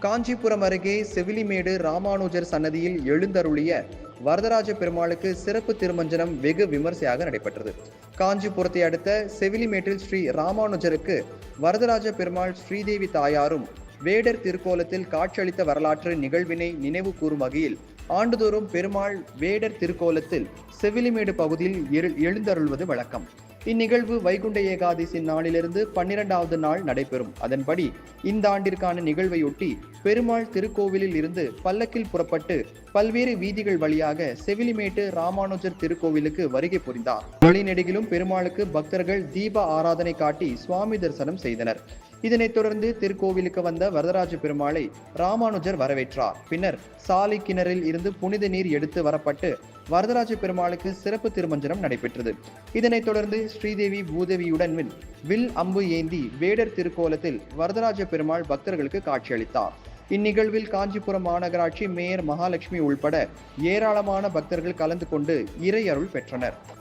காஞ்சிபுரம் அருகே செவிலிமேடு ராமானுஜர் சன்னதியில் எழுந்தருளிய வரதராஜ பெருமாளுக்கு சிறப்பு திருமஞ்சனம் வெகு விமர்சையாக நடைபெற்றது. காஞ்சிபுரத்தை அடுத்த செவிலிமேட்டில் ஸ்ரீ ராமானுஜருக்கு வரதராஜ பெருமாள் ஸ்ரீதேவி தாயாரும் வேடர் திருக்கோலத்தில் காட்சியளித்த வரலாற்று நிகழ்வினை நினைவு கூறும் வகையில் ஆண்டுதோறும் பெருமாள் வேடர் திருக்கோலத்தில் செவிலிமேடு பகுதியில் எழு- எழுந்தருள்வது வழக்கம். இந்நிகழ்வு வைகுண்ட ஏகாதசி நாளிலிருந்து பன்னிரெண்டாவது நாள் நடைபெறும். அதன்படி இந்த ஆண்டிற்கான நிகழ்வையொட்டி பெருமாள் திருக்கோவிலில் இருந்து பல்லக்கில் புறப்பட்டு பல்வேறு வீதிகள் வழியாக செவிலிமேட்டு ராமானுஜர் திருக்கோவிலுக்கு வருகை புரிந்தார். வழிநெடுகிலும் பெருமாளுக்கு பக்தர்கள் தீப ஆராதனை காட்டி சுவாமி தரிசனம் செய்தனர். இதனைத் தொடர்ந்து திருக்கோவிலுக்கு வந்த வரதராஜ பெருமாளை ராமானுஜர் வரவேற்றார். பின்னர் சாலை கிணறில் இருந்து புனித நீர் எடுத்து வரப்பட்டு வரதராஜ பெருமாளுக்கு சிறப்பு திருமஞ்சனம் நடைபெற்றது. இதனைத் தொடர்ந்து ஸ்ரீதேவி பூதேவியுடன் வில்- வில் அம்பு ஏந்தி வேடர் திருக்கோலத்தில் வரதராஜ பெருமாள் பக்தர்களுக்கு காட்சியளித்தார். இந்நிகழ்வில் காஞ்சிபுரம் மாநகராட்சி மேயர் மகாலட்சுமி உள்பட ஏராளமான பக்தர்கள் கலந்து கொண்டு இறை அருள் பெற்றனர்.